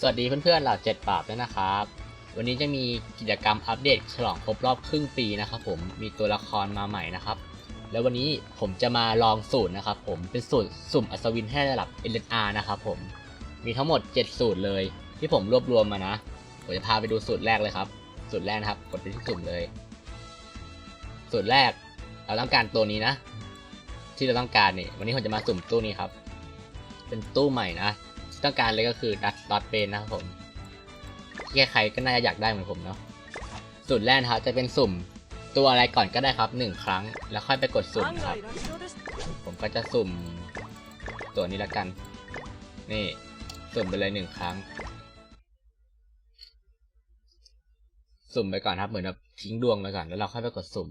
สวัสดีเพื่อนๆเหล่าเจ็ดปราบด้วยนะครับ วันนี้จะมีกิจกรรมอัปเดตฉลองครบรอบครึ่งปีนะครับผมมีตัวละครมาใหม่นะครับ แล้ววันนี้ผมจะมาลองสูตรนะครับผมเป็นสูตรสุ่มอัศวินให้ระดับ LNR นะครับผมมีทั้งหมด 7 สูตรเลย ที่ผมรวบรวมมานะผมจะพาไปดูสูตรแรกเลยครับ สูตรแรกนะครับกดไปที่สุ่มเลย สูตรแรกเราต้องการตัวนี้นะ ที่เราต้องการนี่วันนี้ผมจะมาสุ่มตู้นี้ครับ เป็นตู้ใหม่นะ ต้องการเลยก็คือดัตดอตเบนนะครับผมที่ใครก็น่าจะอยากได้เหมือนผมเนาะสูตรแรกครับจะเป็นสุ่มตัวอะไรก่อนก็ได้ครับ1ครั้ง แล้วค่อยไปกดสุ่มครับ ผมก็จะสุ่มตัวนี้ละกัน นี่สุ่มไปเลยหนึ่งครั้ง สุ่มไปก่อนครับเหมือนแบบทิ้งดวงไปก่อนแล้วเราค่อยไปกดสุ่ม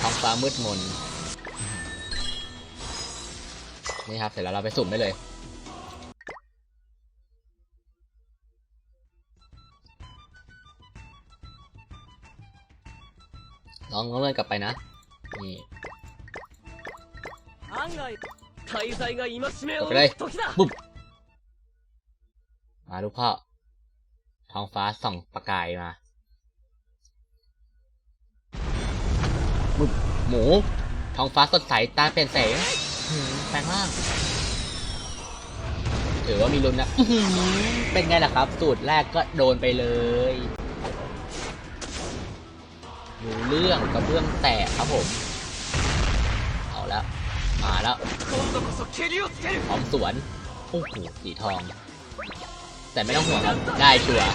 ท้องฟ้ามืดมน นี่ครับ เสร็จแล้วเราไปสุ่มได้เลยลองลองเลื่อนกลับไปนะ นี่กดไปเลยบุ๊บมาลูกพ่อ ท้องฟ้าส่องประกายมาบุ๊บหมู ท้องฟ้าสดใสตาเปลี่ยนแสง แปลงร่างถือว่ามีลุ้นนะเป็นไงล่ะครับ สูตรแรกก็โดนไปเลยรู้เรื่องกระเบื้องแตกครับผม เอาละมาแล้วพร้อมสวนโอ้โหสีทอง แต่ไม่ต้องห่วงครับ ได้ชัวร์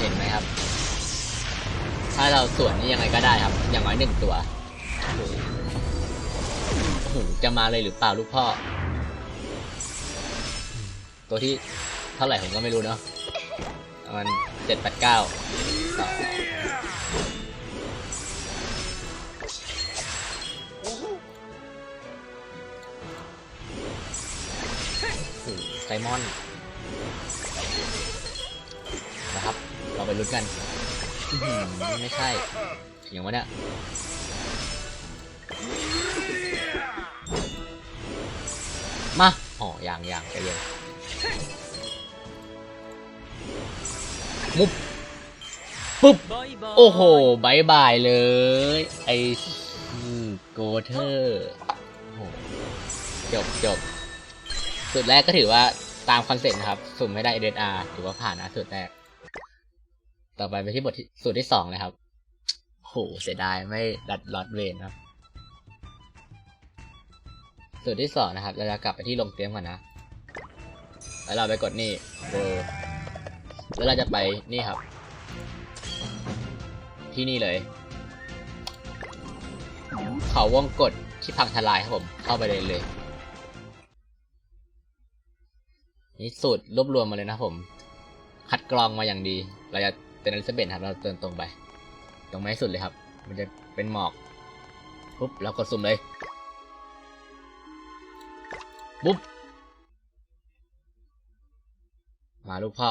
เห็นไหมครับ ถ้าเราสวนนี่ยังไงก็ได้ครับ อย่างน้อยหนึ่งตัว จะมาเลยหรือเปล่าลูกพ่อ ตัวที่เท่าไหร่ผมก็ไม่รู้เนาะประมันเจ็ดแปดเก้าไซมอนนะครับ เราไปลุ้นกัน ไม่ใช่ อย่างวะเนี่ย มาโอ้ย่างย่างไปเลยมุบปุ๊บ โอ้โหบายบายเลย ไอ้โกเทอร์จบจบสุดแรกก็ถือว่าตามคอนเซ็ปต์นะครับ สุ่มไม่ได้เดอาร์ถือว่าผ่านนะสุดแรก ต่อไปไปที่บทสูตรที่สองเลยครับโหเสียดายไม่ดัดลอดเวนครับ สูตรที่สองนะครับ เราจะกลับไปที่ลงเตรียมก่อนนะ แล้วเราไปกดนี่เบอร์แล้วเราจะไปนี่ครับ ที่นี่เลย เขาวงกดที่พังทลายครับผม เข้าไปเลยเลย นี่สูตรรวบรวมมาเลยนะผม คัดกรองมาอย่างดี เราจะเป็นอลิซาเบธครับ เราเดินตรงไป ตรงไปให้สุดเลยครับ มันจะเป็นหมอกปุ๊บเรากดสุ่มเลย ปุ๊บมาลูกพ่อ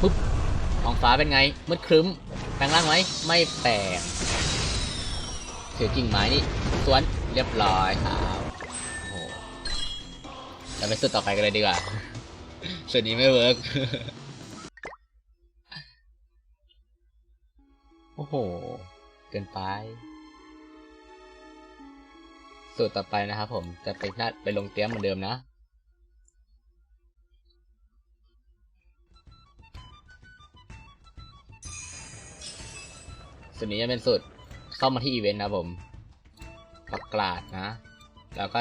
ปุ๊บท้องฟ้าเป็นไงมืดครึ้มแปลงร่างไหมไม่แปลงถือกิ่งไม้นี่สวนเรียบร้อยครับโอ้โหเราไปสุดต่อไปกันเลยดีกว่าสุดนี้ไม่เวิร์กโอ้โห เกินไป สูตรต่อไปนะครับผมจะไปนัดไปลงเตรียมเหมือนเดิมนะ สูตรนี้จะเป็นสูตรเข้ามาที่อีเวนต์นะผมประกาศนะ แล้วก็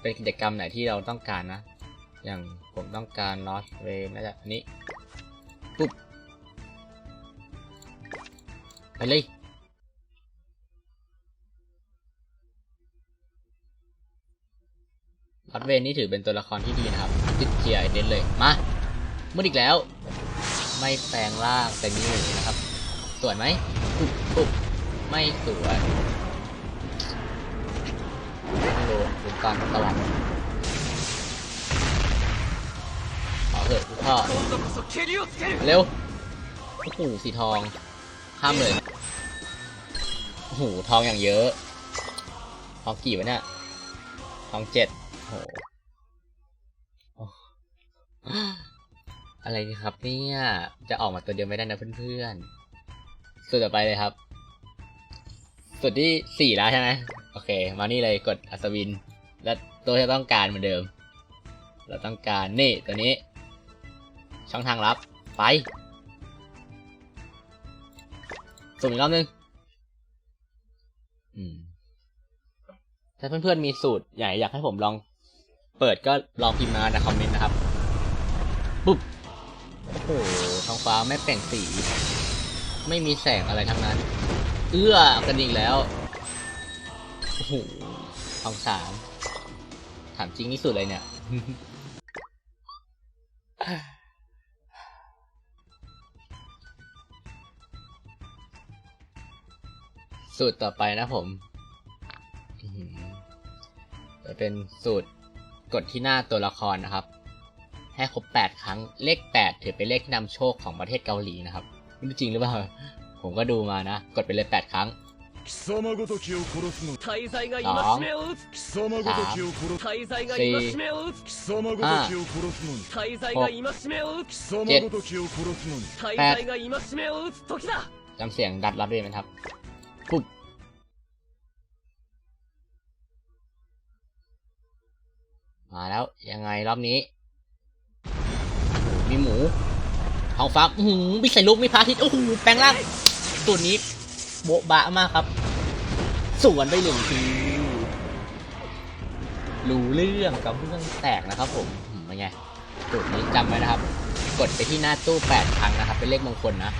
เป็นกิจกรรมไหนที่เราต้องการนะ อย่างผมต้องการนอสเวน่าจะอันนี้ปุ๊บไปเลย ฮอตเวนนี่ถือเป็นตัวละครที่ดีนะครับจิตเกียเด่นเลย มามืดอีกแล้ว ไม่แปลงร่างแต่มีหนีนะครับ สวยไหมปุ๊บปุ๊บไม่สวยไม่รู้ดูการตลาดขอเถอะคุณพ่อเร็วโอ้โหสีทองห้ามเลยโอ้โหทองอย่างเยอะทองกี่วะเนี่ยทองเจ็ด อะไรครับเนี่ย จะออกมาตัวเดียวไม่ได้นะเพื่อนๆสุดต่อไปเลยครับ สุดที่สี่แล้วใช่ไหมโอเค มานี่เลยกดอัศวิน และตัวที่ต้องการเหมือนเดิม เราต้องการนี่ตัวนี้ ช่องทางลับ ไปสุ่มอีกรอบนึงถ้าเพื่อนๆมีสูตรใหญ่อยากให้ผมลอง เปิดก็ลองพิมพ์มาในคอมเมนต์นะครับ ปุ๊บ โอ้โหท้องฟ้าไม่แปล่งสี ไม่มีแสงอะไรทั้งนั้น เอื้อกันอีกแล้ว โอ้โหทองสาม ถามจริงที่สุดเลยเนี่ย สูตรต่อไปนะผมจะเป็นสูตร กดที่หน้าตัวละครนะครับ ให้ครบ 8 ครั้งเลข 8 ถือเป็นเลขนำโชคของประเทศเกาหลีนะครับไม่รู้จริงหรือเปล่า ผมก็ดูมานะ กดไปเลย 8 ครั้งสองสามสี่ห้าเจ็ดแปดจำเสียงดัดรับด้วยไหมครับปุ๊บ มาแล้ว ยังไงรอบนี้ มีหมูทองฟ้าหืมิใส่ลูกมิพะาทิตโอ้โหแปลงร่างตัวนี้ โบ๊ะบะมากครับ สวนไปหนึ่งทีรู้เรื่องกับเรื่องแตกนะครับ ผมเป็นไงจุวนี้จำไว้นะครับ กดไปที่หน้าตู้8ครั้งนะครับ เป็นเลขมงคลนะ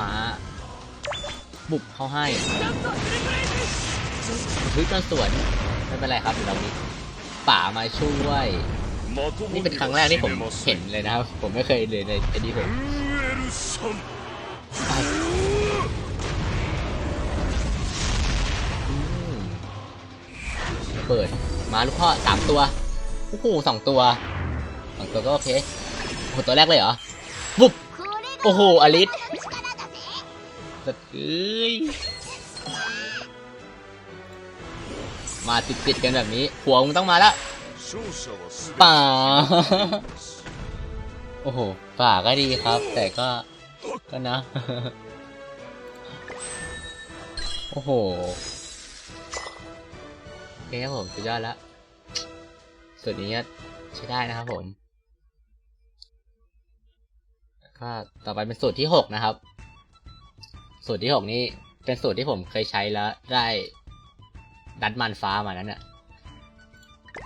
มาบุกเข้าให้ซื้อจนสวน ไม่เป็นไรครับเรามีป่ามาช่วย นี่เป็นครั้งแรกที่ผมเห็นเลยนะครับ ผมไม่เคยเลยในอ้นี่ผมเปิด มาลูกพ่อสามตัวโอ้โหสองตัวสองตัวก็โอเคโอ้ตัวแรกเลยเหรอบุบโอ้โหอลิสสะเอ้ย มาติดติดกันแบบนี้ หัวมึงต้องมาละป่าโอ้โหป่าก็ดีครับ แต่ก็ ก็นะ โอ้โหโอเคครับผม สุดยอดละสุดนี้ใช้ได้นะครับผมก็ต่อไปเป็นสูตรที่หกนะครับ สูตรที่หกนี้เป็นสูตรที่ผมเคยใช้แล้วได้ ดัดมันฟ้ามานั้นน่ะ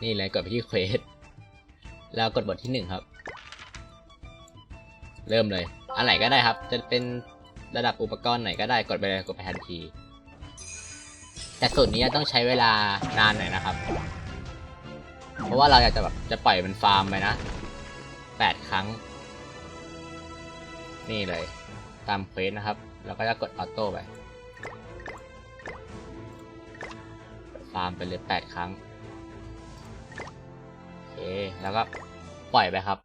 นี่เลยกดไปที่เควสแล้วกดบทที่หนึ่งครับ เริ่มเลยอันไหนก็ได้ครับ จะเป็นระดับอุปกรณ์ไหนก็ได้กดไปเลยกดไปทันที แต่สูตรนี้ต้องใช้เวลานานหน่อยนะครับ เพราะว่าเราอยากจะแบบจะปล่อยมันฟาร์มไปนะแปดครั้ง นี่เลย ตามเควสนะครับ แล้วก็จะกดออโต้ไป ฟาร์มไปเลยแปดครั้งโอเคแล้วก็ปล่อยไปครับ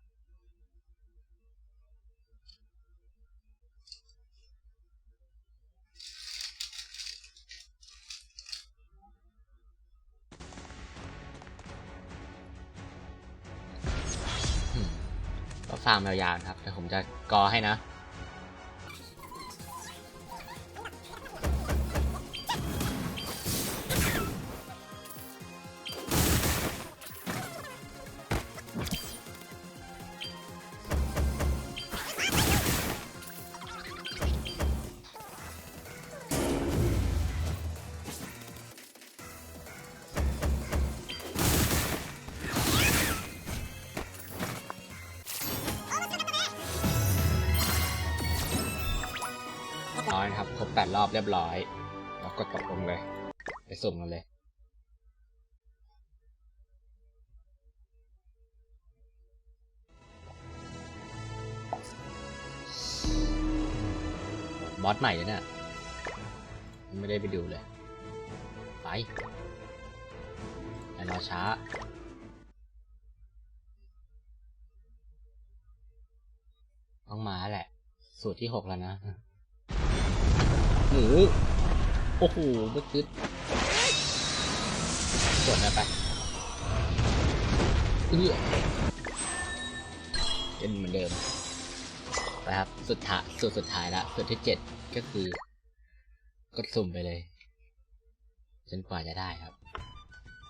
ก็ฟาร์มยาวๆนะครับแต่ผมจะกอให้นะ ดรอบเรียบร้อย แล้วกดตกลงเลย ไปสุ่มกันเลย บอสใหม่เลยเนี่ย ไม่ได้ไปดูเลย ไปอย่ารอช้าต้องมาแหละ สูตรที่หกแล้วนะ หมูโอ้โหบึกตึ๊ดส่วนะไปเอื้อเป็นเหมือนเดิมนะครับสุดท้ายสุดสุดท้ายละสุดที่เจ็ดก็คือกดสุ่มไปเลย จนกว่าจะได้ครับ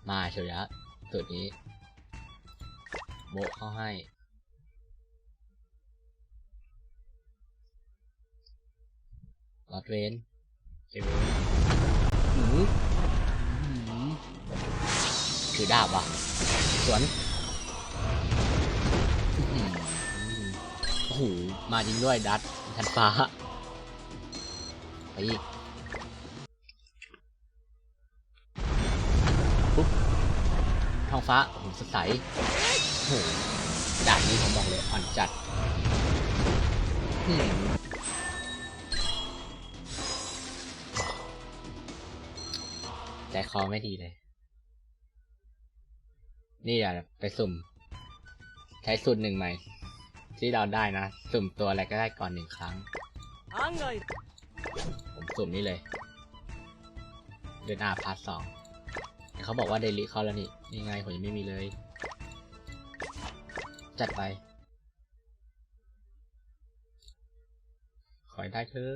มาเฉยแล้วสุดนี้ โบเข้าให้ อดเวนเอเวนหืมหืมถือดาบว่ะ สวนอื้อหือโอ้โห มาจริงด้วยดัดทันฟ้า ไปอีกปุ๊บท้องฟ้า โอ้โหสดใสโอ้โหดาบนี้ผมบอกเลย อ่อนจัดหืม คอไม่ดีเลย นี่อย่าไปสุ่ม ใช้สูตรหนึ่งใหม่ ที่เราได้นะ สุ่มตัวอะไรก็ได้ก่อนหนึ่งครั้ง案外ผมสุ่มนี่เลยเดือนอาพาร์ทสองเขาบอกว่าเดลิเข้าแล้วนี่นี่ไงผมยังไม่มีเลย จัดไป ขอให้ได้เถอะ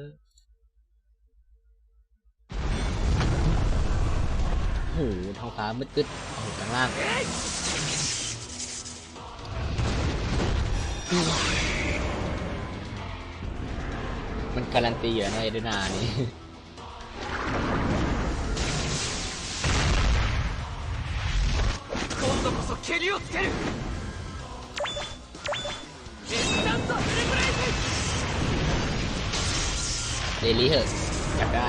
โหท้องฟ้ามืดกึดโอ้โหข้างล่างมันการันตีอยู่ในเอเดนานี้เดลี่เหอะอยากได้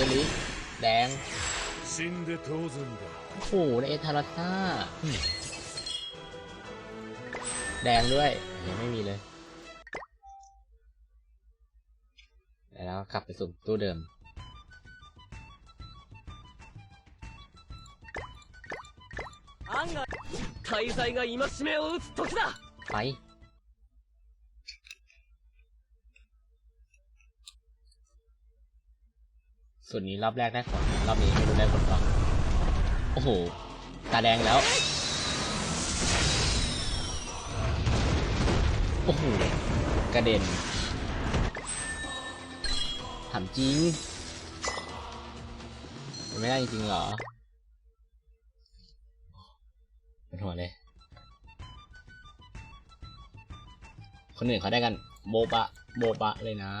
อลิแดงโอ้โหเอทาราซ่าแดงด้วยยังไม่มีเลยแล้วขับไปสู่ตู้เดิมไป ส่วนนี้รอบแรกได้ผลรอบนี้ไม่รู้ได้ผลหรอโอ้โห ตาแดงแล้ว โอ้โห กระเด็นถามจริงมันไม่ได้จริงเหรอเป็นหัวเลย คนอื่นเขาได้กันโบบะ โบบะเลยนะ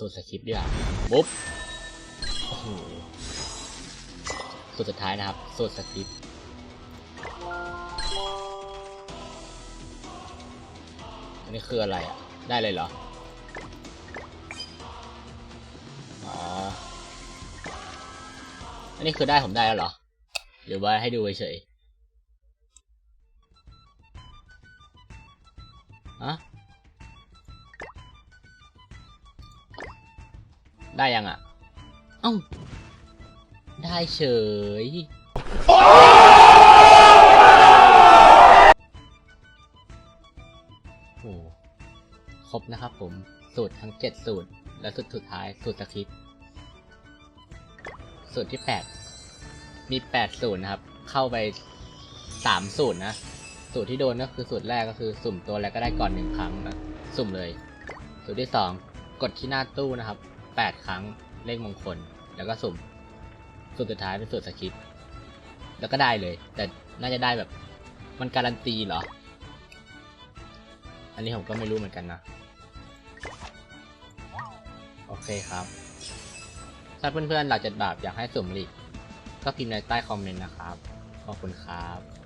สูตรสคริปต์ดีกว่าปุ๊บโอ้โหสูตรสุดท้ายนะครับสูตรสคริปต์อันนี้คืออะไรอะ ได้เลยเหรอ อ๋อ อันนี้คือได้ผมได้แล้วเหรอหรือว่าให้ดูเฉยๆอะ ได้ยังอะ เอ้า ได้เฉย โอ้ครบนะครับผม สูตรทั้งเจ็ดสูตร และสูตรสุดท้ายสูตรสคริปต์สูตรที่แปดมีแปดสูตรนะครับ เข้าไปสามสูตรนะ สูตรที่โดนก็คือสูตรแรกก็คือสุ่มตัวแล้วก็ได้ก่อนหนึ่งครั้งนะ สุ่มเลย สูตรที่สองกดที่หน้าตู้นะครับ แปดครั้งเลขมงคล แล้วก็สุ่มสูตรสุดท้ายเป็นสูตรสคริปแล้วก็ได้เลย แต่น่าจะได้แบบ มันการันตีเหรอ อันนี้ผมก็ไม่รู้เหมือนกันนะ โอเคครับ ถ้าเพื่อนๆหลักจัดบาปอยากให้สุ่มอีกก็พิมพ์ในใต้คอมเมนต์นะครับ ขอบคุณครับ